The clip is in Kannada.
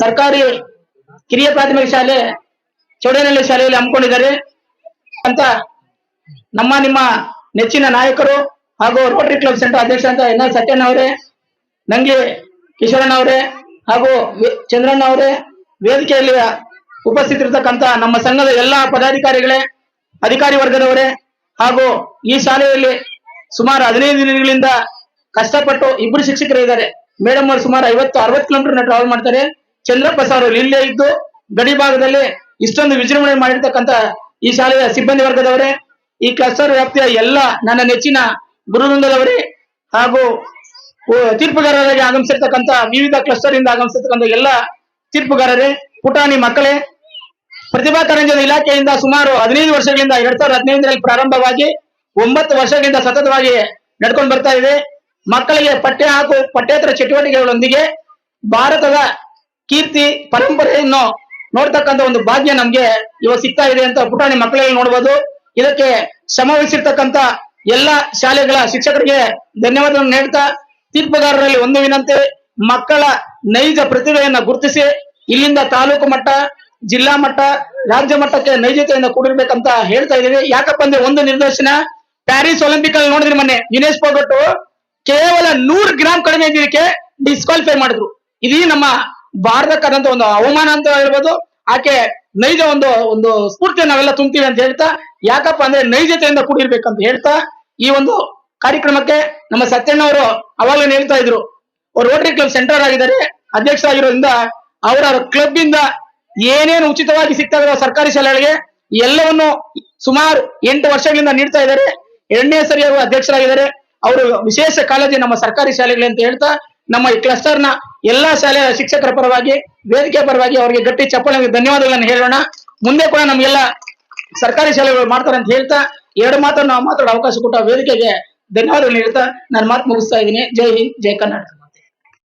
ಸರ್ಕಾರಿ ಕಿರಿಯ ಪ್ರಾಥಮಿಕ ಶಾಲೆ ಚೌಡೇನಹಳ್ಳಿ ಶಾಲೆಯಲ್ಲಿ ಹಮ್ಮಿಕೊಂಡಿದ್ದಾರೆ. ಅಂತ ನಮ್ಮ ನಿಮ್ಮ ನೆಚ್ಚಿನ ನಾಯಕರು ಹಾಗೂ ರೋಟರಿ ಕ್ಲಬ್ ಸೆಂಟರ್ ಅಧ್ಯಕ್ಷ ಅಂತ ಎನ್ ಎಲ್ ಸತ್ಯಣ್ಣ ಅವರೇ, ನಂಗೆ ಕಿಶೋರಣ್ಣ ಅವರೇ ಹಾಗೂ ಚಂದ್ರಣ್ಣ ಅವರೇ ವೇದಿಕೆಯಲ್ಲಿ ಉಪಸ್ಥಿತಿರ್ತಕ್ಕಂಥ ನಮ್ಮ ಸಂಘದ ಎಲ್ಲಾ ಪದಾಧಿಕಾರಿಗಳೇ, ಅಧಿಕಾರಿ ವರ್ಗದವರೇ ಹಾಗೂ ಈ ಶಾಲೆಯಲ್ಲಿ ಸುಮಾರು ಹದಿನೈದು ದಿನಗಳಿಂದ ಕಷ್ಟಪಟ್ಟು ಇಬ್ಬರು ಶಿಕ್ಷಕರು ಇದ್ದಾರೆ. ಮೇಡಮ್ ಅವರು ಸುಮಾರು ಐವತ್ತು, ಅರವತ್ತು ಕಿಲೋಮೀಟರ್ ಟ್ರಾವೆಲ್ ಮಾಡ್ತಾರೆ. ಅವರು ಇಲ್ಲೇ ಇದ್ದು ಗಡಿ ಭಾಗದಲ್ಲಿ ಇಷ್ಟೊಂದು ವಿಜೃಂಭಣೆ ಮಾಡಿರ್ತಕ್ಕಂತ ಈ ಶಾಲೆಯ ಸಿಬ್ಬಂದಿ ವರ್ಗದವರೇ, ಈ ಕ್ಲಸ್ಟರ್ ವ್ಯಾಪ್ತಿಯ ಎಲ್ಲ ನನ್ನ ನೆಚ್ಚಿನ ಗುರುವೃಂದದವರೇ ಹಾಗೂ ತೀರ್ಪುಗಾರರಾಗಿ ಆಗಮಿಸಿರ್ತಕ್ಕಂಥ ವಿವಿಧ ಕ್ಲಸ್ಟರ್ ಇಂದ ಆಗಮಿಸಿರ್ತಕ್ಕಂಥ ಎಲ್ಲ ತೀರ್ಪುಗಾರರೇ, ಪುಟಾಣಿ ಮಕ್ಕಳೇ, ಪ್ರತಿಭಾ ಕಾರಂಜದ ಇಲಾಖೆಯಿಂದ ಸುಮಾರು ಹದಿನೈದು ವರ್ಷಗಳಿಂದ ಎರಡ್ ಸಾವಿರದ ಹದಿನೈದರಲ್ಲಿ ಪ್ರಾರಂಭವಾಗಿ ಒಂಬತ್ತು ವರ್ಷಗಳಿಂದ ಸತತವಾಗಿ ನಡ್ಕೊಂಡು ಬರ್ತಾ ಇದೆ. ಮಕ್ಕಳಿಗೆ ಪಠ್ಯ ಹಾಗೂ ಪಠ್ಯೇತರ ಚಟುವಟಿಕೆಗಳೊಂದಿಗೆ ಭಾರತದ ಕೀರ್ತಿ ಪರಂಪರೆಯನ್ನು ನೋಡ್ತಕ್ಕಂತ ಒಂದು ಭಾಗ್ಯ ನಮ್ಗೆ ಇವಾಗ ಸಿಗ್ತಾ ಇದೆ ಅಂತ ಪುಟಾಣಿ ಮಕ್ಕಳಲ್ಲಿ ನೋಡ್ಬೋದು. ಇದಕ್ಕೆ ಶ್ರಮ ವಹಿಸಿರ್ತಕ್ಕಂತ ಎಲ್ಲ ಶಾಲೆಗಳ ಶಿಕ್ಷಕರಿಗೆ ಧನ್ಯವಾದಗಳನ್ನು ನೀಡ್ತಾ ತೀರ್ಪುಗಾರರಲ್ಲಿ ಒಂದು ವಿನಂತಿ, ಮಕ್ಕಳ ನೈಜ ಪ್ರತಿಭೆಯನ್ನ ಗುರುತಿಸಿ, ಇಲ್ಲಿಂದ ತಾಲೂಕು ಮಟ್ಟ, ಜಿಲ್ಲಾ ಮಟ್ಟ, ರಾಜ್ಯ ಮಟ್ಟಕ್ಕೆ ನೈಜತೆಯಿಂದ ಕೂಡಿರ್ಬೇಕಂತ ಹೇಳ್ತಾ ಇದೀವಿ ಯಾಕಪ್ಪ ಅಂದ್ರೆ ಒಂದು ನಿರ್ದೇಶನ, ಪ್ಯಾರಿಸ್ ಒಲಿಂಪಿಕ್ ಅಲ್ಲಿ ನೋಡಿದ್ರಿ ಮೊನ್ನೆ ವಿನೇಶ್ ಪೋಗಟ್ಟು ಕೇವಲ ನೂರು ಗ್ರಾಮ್ ಕಡಿಮೆ ಇದ್ದಿದ್ದಕ್ಕೆ ಡಿಸ್ಕ್ವಾಲಿಫೈ ಮಾಡಿದ್ರು. ಇದೀ ನಮ್ಮ ಭಾರತಕ್ಕಾದಂತ ಒಂದು ಅವಮಾನ ಅಂತ ಹೇಳ್ಬೋದು. ಆಕೆ ನೈಜ ಒಂದು ಒಂದು ಸ್ಫೂರ್ತಿ ನಾವೆಲ್ಲ ತುಂಬ್ತೀವಿ ಅಂತ ಹೇಳ್ತಾ, ಯಾಕಪ್ಪ ಅಂದ್ರೆ ನೈಜತೆಯಿಂದ ಕೂಡಿರ್ಬೇಕಂತ ಹೇಳ್ತಾ, ಈ ಒಂದು ಕಾರ್ಯಕ್ರಮಕ್ಕೆ ನಮ್ಮ ಸತ್ಯಣ್ಣ ಅವರು ಅವಾಗಲೇ ಹೇಳ್ತಾ ಇದ್ರು. ಅವ್ರು ರೋಟರಿ ಕ್ಲಬ್ ಸೆಂಟರ್ ಆಗಿದ್ದಾರೆ. ಅಧ್ಯಕ್ಷರಾಗಿರೋದ್ರಿಂದ ಅವರ ಕ್ಲಬ್ ಇಂದ ಏನೇನು ಉಚಿತವಾಗಿ ಸಿಗ್ತಾ ಇರೋ ಸರ್ಕಾರಿ ಶಾಲೆಗಳಿಗೆ ಎಲ್ಲವನ್ನು ಸುಮಾರು ಎಂಟು ವರ್ಷಗಳಿಂದ ನೀಡ್ತಾ ಇದ್ದಾರೆ. ಎರಡನೇ ಸರಿ ಅವರು ಅಧ್ಯಕ್ಷರಾಗಿದ್ದಾರೆ. ಅವರು ವಿಶೇಷ ಕಾಳಜಿ ನಮ್ಮ ಸರ್ಕಾರಿ ಶಾಲೆಗಳು ಅಂತ ಹೇಳ್ತಾ, ನಮ್ಮ ಈ ಕ್ಲಸ್ಟರ್ನ ಎಲ್ಲಾ ಶಾಲೆಯ ಶಿಕ್ಷಕರ ಪರವಾಗಿ ವೇದಿಕೆ ಪರವಾಗಿ ಅವರಿಗೆ ಗಟ್ಟಿ ಚಪ್ಪಾಳೆ ಧನ್ಯವಾದಗಳನ್ನು ಹೇಳೋಣ. ಮುಂದೆ ಕೂಡ ನಮ್ಗೆಲ್ಲ ಸರ್ಕಾರಿ ಶಾಲೆಗಳು ಮಾಡ್ತಾರೆ ಅಂತ ಹೇಳ್ತಾ, ಎರಡು ಮಾತ್ರ ನಾವು ಮಾತಾಡೋ ಅವಕಾಶ ಕೊಟ್ಟ ವೇದಿಕೆಗೆ ಧನ್ಯವಾದಗಳು ಹೇಳ್ತಾ, ನಾನು ಮಾತು ಮುಗಿಸ್ತಾ ಇದ್ದೀನಿ. ಜೈ ಹಿಂದ್, ಜೈ ಕರ್ನಾಟಕ.